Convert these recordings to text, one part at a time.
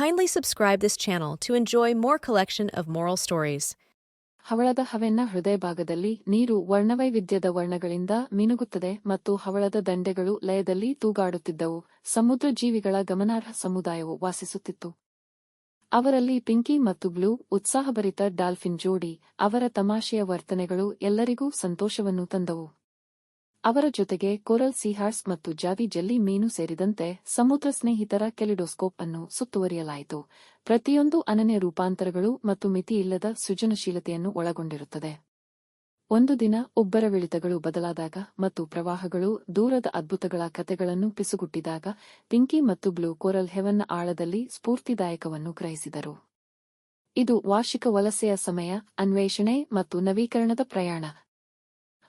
Kindly subscribe this channel to enjoy more collection of moral stories. ಹವಳದ ಹವೆನ್ನ ಹೃದಯ ಭಾಗದಲ್ಲಿ ನೀರು ವರ್ಣವೈವಿಧ್ಯದ ವರ್ಣಗಳಿಂದ ಮಿನುಗುತ್ತದೆ ಮತ್ತು ಹವಳದ ದಂಡೆಗಳು ಲಯದಲ್ಲಿ ತೂಗಾಡುತ್ತಿದ್ದವು. ಸಮುದ್ರ ಜೀವಿಗಳ ಗಮನಾರ್ಹ ಸಮುದಾಯವು ವಾಸಿಸುತ್ತಿತ್ತು. ಅವರಲ್ಲಿ ಪಿಂಕಿ ಮತ್ತು ಬ್ಲೂ ಉತ್ಸಾಹಭರಿತ ಡಾಲ್ಫಿನ್ ಜೋಡಿ ಅವರ ತಮಾಷೆಯ ವರ್ತನೆಗಳು ಎಲ್ಲರಿಗೂ ಸಂತೋಷವನ್ನು ತಂದವು. ಅವರ ಜೊತೆಗೆ ಕೊರಲ್ ಸಿಹಾರ್ಸ್ ಮತ್ತು ಜಾವಿ ಜೆಲ್ಲಿ ಮೀನು ಸೇರಿದಂತೆ ಸಮುದ್ರ ಸ್ನೇಹಿತರ ಕೆಲಿಡೋಸ್ಕೋಪ್ ಅನ್ನು ಸುತ್ತುವರಿಯಲಾಯಿತು. ಪ್ರತಿಯೊಂದು ಅನನ್ಯ ರೂಪಾಂತರಗಳು ಮತ್ತು ಮಿತಿಯಿಲ್ಲದ ಸೃಜನಶೀಲತೆಯನ್ನು ಒಳಗೊಂಡಿರುತ್ತದೆ. ಒಂದು ದಿನ ಒಬ್ಬರವಿಳಿತಗಳು ಬದಲಾದಾಗ ಮತ್ತು ಪ್ರವಾಹಗಳು ದೂರದ ಅದ್ಭುತಗಳ ಕಥೆಗಳನ್ನು ಪಿಸುಗುಟ್ಟಿದಾಗ, ಪಿಂಕಿ ಮತ್ತು ಬ್ಲೂ ಕೋರಲ್ ಹೆವನ್ನ ಆಳದಲ್ಲಿ ಸ್ಫೂರ್ತಿದಾಯಕವನ್ನು ಗ್ರಹಿಸಿದರು. ಇದು ವಾರ್ಷಿಕ ವಲಸೆಯ ಸಮಯ, ಅನ್ವೇಷಣೆ ಮತ್ತು ನವೀಕರಣದ ಪ್ರಯಾಣ.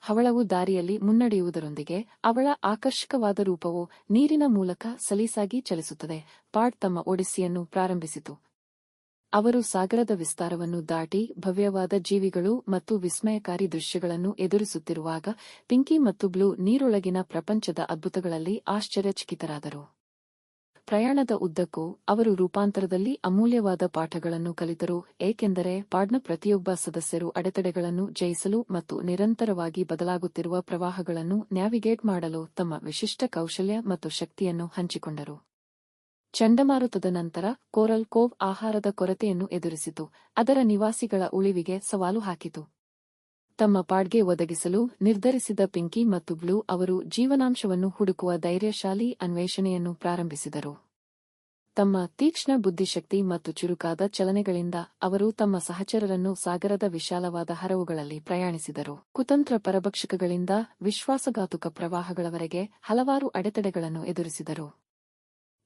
ಹವಳವು ದಾರಿಯಲ್ಲಿ ಮುನ್ನಡೆಯುವುದರೊಂದಿಗೆ ಅವಳ ಆಕರ್ಷಕವಾದ ರೂಪವು ನೀರಿನ ಮೂಲಕ ಸಲೀಸಾಗಿ ಚಲಿಸುತ್ತದೆ. ಪಾಟ್ ತಮ್ಮ ಒಡಿಸ್ಸಿಯನ್ನು ಪ್ರಾರಂಭಿಸಿತು. ಅವರು ಸಾಗರದ ವಿಸ್ತಾರವನ್ನು ದಾಟಿ ಭವ್ಯವಾದ ಜೀವಿಗಳು ಮತ್ತು ವಿಸ್ಮಯಕಾರಿ ದೃಶ್ಯಗಳನ್ನು ಎದುರಿಸುತ್ತಿರುವಾಗ ಪಿಂಕಿ ಮತ್ತು ಬ್ಲೂ ನೀರೊಳಗಿನ ಪ್ರಪಂಚದ ಅದ್ಭುತಗಳಲ್ಲಿ ಆಶ್ಚರ್ಯಚಕಿತರಾದರು. ಪ್ರಯಾಣದ ಉದ್ದಕ್ಕೂ ಅವರು ರೂಪಾಂತರದಲ್ಲಿ ಅಮೂಲ್ಯವಾದ ಪಾಠಗಳನ್ನು ಕಲಿತರು, ಏಕೆಂದರೆ ಪಾಡ್ನ ಪ್ರತಿಯೊಬ್ಬ ಸದಸ್ಯರು ಅಡೆತಡೆಗಳನ್ನು ಜಯಿಸಲು ಮತ್ತು ನಿರಂತರವಾಗಿ ಬದಲಾಗುತ್ತಿರುವ ಪ್ರವಾಹಗಳನ್ನು ನ್ಯಾವಿಗೇಟ್ ಮಾಡಲು ತಮ್ಮ ವಿಶಿಷ್ಟ ಕೌಶಲ್ಯ ಮತ್ತು ಶಕ್ತಿಯನ್ನು ಹಂಚಿಕೊಂಡರು. ಚಂಡಮಾರುತದ ನಂತರ ಕೋರಲ್ ಕೋವ್ ಆಹಾರದ ಕೊರತೆಯನ್ನು ಎದುರಿಸಿತು, ಅದರ ನಿವಾಸಿಗಳ ಉಳಿವಿಗೆ ಸವಾಲು ಹಾಕಿತು. ತಮ್ಮ ಪಾಡ್ಗೆ ಒದಗಿಸಲು ನಿರ್ಧರಿಸಿದ ಪಿಂಕಿ ಮತ್ತು ಬ್ಲೂ ಅವರು ಜೀವನಾಂಶವನ್ನು ಹುಡುಕುವ ಧೈರ್ಯಶಾಲಿ ಅನ್ವೇಷಣೆಯನ್ನು ಪ್ರಾರಂಭಿಸಿದರು. ತಮ್ಮ ತೀಕ್ಷ್ಣ ಬುದ್ಧಿಶಕ್ತಿ ಮತ್ತು ಚುರುಕಾದ ಚಲನೆಗಳಿಂದ ಅವರು ತಮ್ಮ ಸಹಚರರನ್ನು ಸಾಗರದ ವಿಶಾಲವಾದ ಹರವುಗಳಲ್ಲಿ ಪ್ರಯಾಣಿಸಿದರು. ಕುತಂತ್ರ ಪರಭಕ್ಷಕಗಳಿಂದ ವಿಶ್ವಾಸಘಾತುಕ ಪ್ರವಾಹಗಳವರೆಗೆ ಹಲವಾರು ಅಡೆತಡೆಗಳನ್ನು ಎದುರಿಸಿದರು.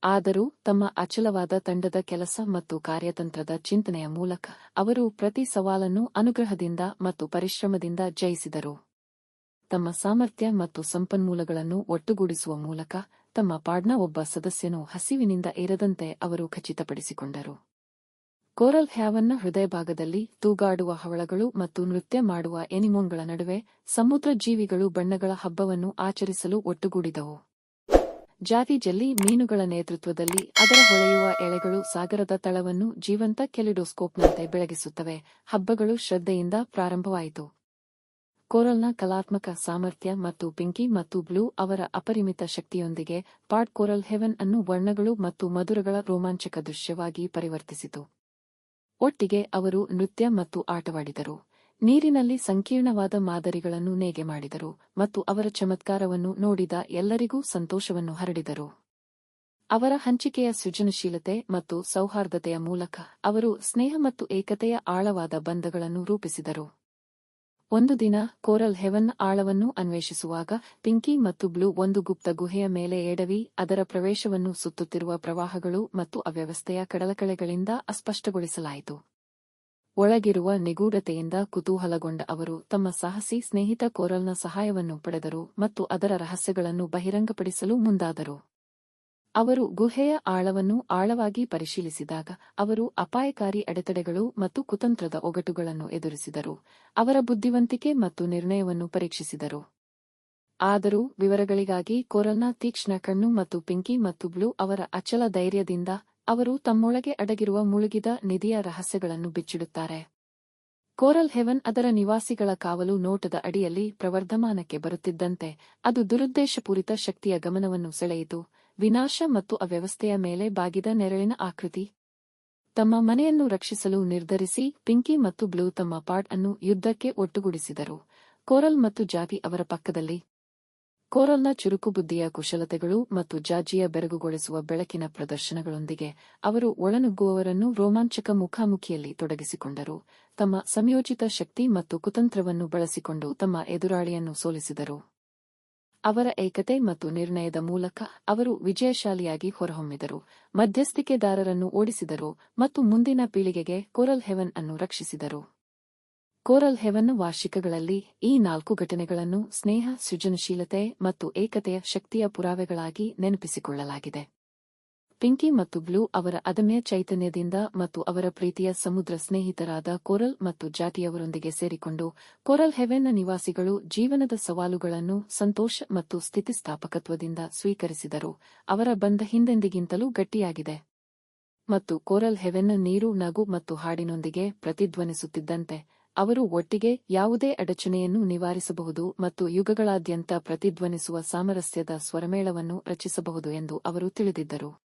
ಆದರೂ ತಮ್ಮ ಅಚಲವಾದ ತಂಡದ ಕೆಲಸ ಮತ್ತು ಕಾರ್ಯತಂತ್ರದ ಚಿಂತನೆಯ ಮೂಲಕ ಅವರು ಪ್ರತಿ ಸವಾಲನ್ನು ಅನುಗ್ರಹದಿಂದ ಮತ್ತು ಪರಿಶ್ರಮದಿಂದ ಜಯಿಸಿದರು. ತಮ್ಮ ಸಾಮರ್ಥ್ಯ ಮತ್ತು ಸಂಪನ್ಮೂಲಗಳನ್ನು ಒಟ್ಟುಗೂಡಿಸುವ ಮೂಲಕ ತಮ್ಮ ಪಾಡ್ನ ಒಬ್ಬ ಸದಸ್ಯನು ಹಸಿವಿನಿಂದ ಏರದಂತೆ ಅವರು ಖಚಿತಪಡಿಸಿಕೊಂಡರು. ಕೋರಲ್ ಹ್ಯಾವನ್ನ ಹೃದಯಭಾಗದಲ್ಲಿ ತೂಗಾಡುವ ಹವಳಗಳು ಮತ್ತು ನೃತ್ಯ ಮಾಡುವ ಎನಿಮೋನ್ಗಳ ನಡುವೆ ಸಮುದ್ರ ಜೀವಿಗಳು ಬಣ್ಣಗಳ ಹಬ್ಬವನ್ನು ಆಚರಿಸಲು ಒಟ್ಟುಗೂಡಿದವು. ಜಾತಿ ಜಲ್ಲಿ ಮೀನುಗಳ ನೇತೃತ್ವದಲ್ಲಿ ಅದರ ಹೊಳೆಯುವ ಎಳೆಗಳು ಸಾಗರದ ತಳವನ್ನು ಜೀವಂತ ಕೆಲಿಡೋಸ್ಕೋಪ್ನಂತೆ ಬೆಳಗಿಸುತ್ತವೆ. ಹಬ್ಬಗಳು ಶ್ರದ್ಧೆಯಿಂದ ಪ್ರಾರಂಭವಾಯಿತು. ಕೋರಲ್ನ ಕಲಾತ್ಮಕ ಸಾಮರ್ಥ್ಯ ಮತ್ತು ಪಿಂಕಿ ಮತ್ತು ಬ್ಲೂ ಅವರ ಅಪರಿಮಿತ ಶಕ್ತಿಯೊಂದಿಗೆ ಪಾಡ್ ಕೋರಲ್ ಹೆವನ್ ಅನ್ನು ವರ್ಣಗಳು ಮತ್ತು ಮಧುರಗಳ ರೋಮಾಂಚಕ ದೃಶ್ಯವಾಗಿ ಪರಿವರ್ತಿಸಿತು. ಒಟ್ಟಿಗೆ ಅವರು ನೃತ್ಯ ಮತ್ತು ಆಟವಾಡಿದರು. ನೀರಿನಲ್ಲಿ ಸಂಕೀರ್ಣವಾದ ಮಾದರಿಗಳನ್ನು ನೇಗೆ ಮಾಡಿದರು ಮತ್ತು ಅವರ ಚಮತ್ಕಾರವನ್ನು ನೋಡಿದ ಎಲ್ಲರಿಗೂ ಸಂತೋಷವನ್ನು ಹರಡಿದರು. ಅವರ ಹಂಚಿಕೆಯ ಸೃಜನಶೀಲತೆ ಮತ್ತು ಸೌಹಾರ್ದತೆಯ ಮೂಲಕ ಅವರು ಸ್ನೇಹ ಮತ್ತು ಏಕತೆಯ ಆಳವಾದ ಬಂಧಗಳನ್ನು ರೂಪಿಸಿದರು. ಒಂದು ದಿನ ಕೋರಲ್ ಹೆವನ್ ಆಳವನ್ನು ಅನ್ವೇಷಿಸುವಾಗ ಪಿಂಕಿ ಮತ್ತು ಬ್ಲೂ ಒಂದು ಗುಪ್ತ ಗುಹೆಯ ಮೇಲೆ ಎಡವಿ ಅದರ ಪ್ರವೇಶವನ್ನು ಸುತ್ತುತ್ತಿರುವ ಪ್ರವಾಹಗಳು ಮತ್ತು ಅವ್ಯವಸ್ಥೆಯ ಕಡಲಕಳೆಗಳಿಂದ ಅಸ್ಪಷ್ಟಗೊಳಿಸಲಾಯಿತು. ಒಳಗಿರುವ ನಿಗೂಢತೆಯಿಂದ ಕುತೂಹಲಗೊಂಡ ಅವರು ತಮ್ಮ ಸಾಹಸಿ ಸ್ನೇಹಿತ ಕೋರಲ್ನ ಸಹಾಯವನ್ನು ಪಡೆದರು ಮತ್ತು ಅದರ ರಹಸ್ಯಗಳನ್ನು ಬಹಿರಂಗಪಡಿಸಲು ಮುಂದಾದರು. ಅವರು ಗುಹೆಯ ಆಳವನ್ನು ಆಳವಾಗಿ ಪರಿಶೀಲಿಸಿದಾಗ ಅವರು ಅಪಾಯಕಾರಿ ಅಡೆತಡೆಗಳು ಮತ್ತು ಕುತಂತ್ರದ ಒಗಟುಗಳನ್ನು ಎದುರಿಸಿದರು, ಅವರ ಬುದ್ಧಿವಂತಿಕೆ ಮತ್ತು ನಿರ್ಣಯವನ್ನು ಪರೀಕ್ಷಿಸಿದರು. ಆದರೂ ವಿವರಗಳಿಗಾಗಿ ಕೋರಲ್ನ ತೀಕ್ಷ್ಣ ಕಣ್ಣು ಮತ್ತು ಪಿಂಕಿ ಮತ್ತು ಬ್ಲೂ ಅವರ ಅಚಲ ಧೈರ್ಯದಿಂದ ಅವರು ತಮ್ಮೊಳಗೆ ಅಡಗಿರುವ ಮುಳುಗಿದ ನಿಧಿಯ ರಹಸ್ಯಗಳನ್ನು ಬಿಚ್ಚಿಡುತ್ತಾರೆ. ಕೋರಲ್ ಹೆವನ್ ಅದರ ನಿವಾಸಿಗಳ ಕಾವಲು ನೋಟದ ಅಡಿಯಲ್ಲಿ ಪ್ರವರ್ಧಮಾನಕ್ಕೆ ಬರುತ್ತಿದ್ದಂತೆ ಅದು ದುರುದ್ದೇಶಪೂರಿತ ಶಕ್ತಿಯ ಗಮನವನ್ನು ಸೆಳೆಯಿತು. ವಿನಾಶ ಮತ್ತು ಅವ್ಯವಸ್ಥೆಯ ಮೇಲೆ ಬಾಗಿದ ನೆರಳಿನ ಆಕೃತಿ. ತಮ್ಮ ಮನೆಯನ್ನು ರಕ್ಷಿಸಲು ನಿರ್ಧರಿಸಿ ಪಿಂಕಿ ಮತ್ತು ಬ್ಲೂ ತಮ್ಮ ಪಾಡ್ ಅನ್ನು ಯುದ್ಧಕ್ಕೆ ಒಟ್ಟುಗೂಡಿಸಿದರು. ಕೋರಲ್ ಮತ್ತು ಜಾವಿ ಅವರ ಪಕ್ಕದಲ್ಲಿ ಕೋರಲ್ನ ಚುರುಕುಬುದ್ಧಿಯ ಕುಶಲತೆಗಳು ಮತ್ತು ಜಾಜಿಯ ಬೆರಗುಗೊಳಿಸುವ ಬೆಳಕಿನ ಪ್ರದರ್ಶನಗಳೊಂದಿಗೆ ಅವರು ಒಳನುಗ್ಗುವವರನ್ನು ರೋಮಾಂಚಕ ಮುಖಾಮುಖಿಯಲ್ಲಿ ತೊಡಗಿಸಿಕೊಂಡರು. ತಮ್ಮ ಸಂಯೋಜಿತ ಶಕ್ತಿ ಮತ್ತು ಕುತಂತ್ರವನ್ನು ಬಳಸಿಕೊಂಡು ತಮ್ಮ ಎದುರಾಳಿಯನ್ನು ಸೋಲಿಸಿದರು. ಅವರ ಏಕತೆ ಮತ್ತು ನಿರ್ಣಯದ ಮೂಲಕ ಅವರು ವಿಜಯಶಾಲಿಯಾಗಿ ಹೊರಹೊಮ್ಮಿದರು. ಮಧ್ಯಸ್ಥಿಕೆದಾರರನ್ನು ಓಡಿಸಿದರು ಮತ್ತು ಮುಂದಿನ ಪೀಳಿಗೆಗೆ ಕೋರಲ್ ಹೆವನ್ ಅನ್ನು ರಕ್ಷಿಸಿದರು. ಕೋರಲ್ ಹೆವನ್ ವಾರ್ಷಿಕಗಳಲ್ಲಿ ಈ ನಾಲ್ಕು ಘಟನೆಗಳನ್ನು ಸ್ನೇಹ, ಸೃಜನಶೀಲತೆ ಮತ್ತು ಏಕತೆಯ ಶಕ್ತಿಯ ಪುರಾವೆಗಳಾಗಿ ನೆನಪಿಸಿಕೊಳ್ಳಲಾಗಿದೆ. ಪಿಂಕಿ ಮತ್ತು ಬ್ಲೂ ಅವರ ಅದಮ್ಯ ಚೈತನ್ಯದಿಂದ ಮತ್ತು ಅವರ ಪ್ರೀತಿಯ ಸಮುದ್ರ ಸ್ನೇಹಿತರಾದ ಕೋರಲ್ ಮತ್ತು ಜಾತಿಯವರೊಂದಿಗೆ ಸೇರಿಕೊಂಡು ಕೋರಲ್ ಹೆವೆನ್ನ ನಿವಾಸಿಗಳು ಜೀವನದ ಸವಾಲುಗಳನ್ನು ಸಂತೋಷ ಮತ್ತು ಸ್ಥಿತಿಸ್ಥಾಪಕತ್ವದಿಂದ ಸ್ವೀಕರಿಸಿದರು. ಅವರ ಬಂಧ ಹಿಂದೆಂದಿಗಿಂತಲೂ ಗಟ್ಟಿಯಾಗಿದೆ. ಮತ್ತು ಕೋರಲ್ ಹೆವೆನ್ನ ನೀರು, ನಗು ಮತ್ತು ಹಾಡಿನೊಂದಿಗೆ ಪ್ರತಿಧ್ವನಿಸುತ್ತಿದ್ದಂತೆ ಅವರು ಒಟ್ಟಿಗೆ ಯಾವುದೇ ಅಡಚಣೆಯನ್ನು ನಿವಾರಿಸಬಹುದು ಮತ್ತು ಯುಗಗಳಾದ್ಯಂತ ಪ್ರತಿಧ್ವನಿಸುವ ಸಾಮರಸ್ಯದ ಸ್ವರಮೇಳವನ್ನು ರಚಿಸಬಹುದು ಎಂದು ಅವರು ತಿಳಿದಿದ್ದರು.